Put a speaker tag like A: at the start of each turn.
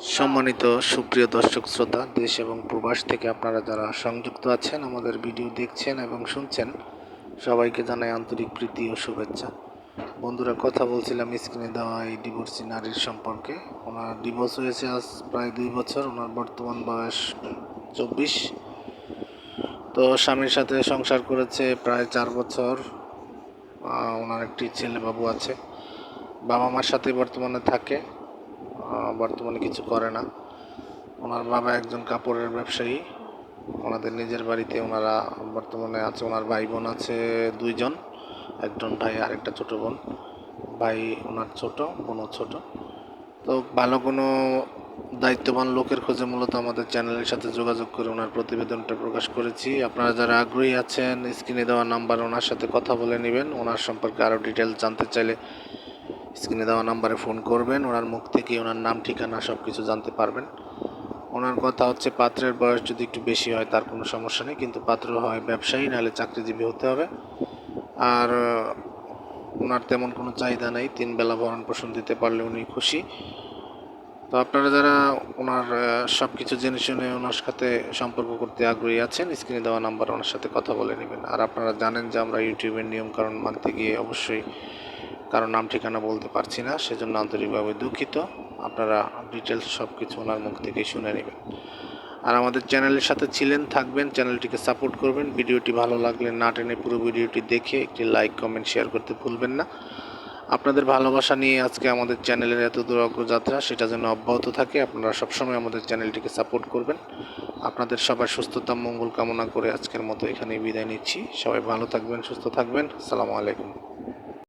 A: সম্মানিত সুপ্রিয় দর্শক শ্রোতা, দেশ এবং প্রবাস থেকে আপনারা যারা সংযুক্ত আছেন, আমাদের ভিডিও দেখছেন এবং শুনছেন, সবাইকে জানাই আন্তরিক প্রীতি ও শুভেচ্ছা। বন্ধুরা, কথা বলছিলাম স্ক্রিনে দেওয়া এই ডিভোর্সি নারীর সম্পর্কে। ওনার ডিভোর্স হয়েছে আজ প্রায় দুই বছর, ওনার বর্তমান বয়স চব্বিশ। তো স্বামীর সাথে সংসার করেছে প্রায় চার বছর। ওনার একটি ছেলে বাবু আছে। বাবা মার সাথে বর্তমানে থাকে। বর্তমানে কিছু করে না। ওনার বাবা একজন কাপড়ের ব্যবসায়ী। ওনাদের নিজের বাড়িতে ওনারা বর্তমানে আছে, ওনার ভাই বোন আছে দুইজন। একজন ভাই আর একটা ছোটো বোন। ভাই ওনার ছোট, বোনও ছোট। তো ভালো কোনো দায়িত্ববান লোকের খোঁজে মূলত আমাদের চ্যানেলের সাথে যোগাযোগ করে ওনার প্রতিবেদনটা প্রকাশ করেছি। আপনারা যারা আগ্রহী আছেন, স্ক্রিনে দেওয়া নাম্বার ওনার সাথে কথা বলে নেবেন। ওনার সম্পর্কে আরও ডিটেলস জানতে চাইলে স্ক্রিনে দেওয়া নাম্বারে ফোন করবেন, ওনার মুখ থেকে ওনার নাম, ঠিকানা সব কিছু জানতে পারবেন। ওনার কথা হচ্ছে পাত্রের বয়স যদি একটু বেশি হয় তার কোনো সমস্যা নেই, কিন্তু পাত্র হয় ব্যবসায়ী, নাহলে চাকরিজীবী হতে হবে। আর ওনার তেমন কোনো চাহিদা নেই, তিন বেলা ভরণ পোষণ দিতে পারলে উনি খুশি। তো আপনারা যারা ওনার সব কিছু জেনে শুনে ওনার সাথে সম্পর্ক করতে আগ্রহী আছেন, স্ক্রিনে দেওয়া নাম্বার ওনার সাথে কথা বলে নেবেন। আর আপনারা জানেন যে আমরা ইউটিউবের নিয়ম কারণ মানতে গিয়ে অবশ্যই কারও নাম ঠিকানা বলতে পারছি না, সেজন্য আন্তরিকভাবে দুঃখিত। আপনারা ডিটেলস সব কিছু ওনার মুখ থেকেই শুনে নেবেন। আর আমাদের চ্যানেলের সাথে ছিলেন, থাকবেন, চ্যানেলটিকে সাপোর্ট করবেন। ভিডিওটি ভালো লাগলে না টেনে পুরো ভিডিওটি দেখে একটি লাইক, কমেন্ট, শেয়ার করতে ভুলবেন না। আপনাদের ভালোবাসা নিয়ে আজকে আমাদের চ্যানেলের এত দূর অগ্রযাত্রা, সেটা যেন অব্যাহত থাকে, আপনারা সবসময় আমাদের চ্যানেলটিকে সাপোর্ট করবেন। আপনাদের সবার সুস্থতা, মঙ্গল কামনা করে আজকের মতো এখানেই বিদায় নিচ্ছি। সবাই ভালো থাকবেন, সুস্থ থাকবেন। আসসালামু আলাইকুম।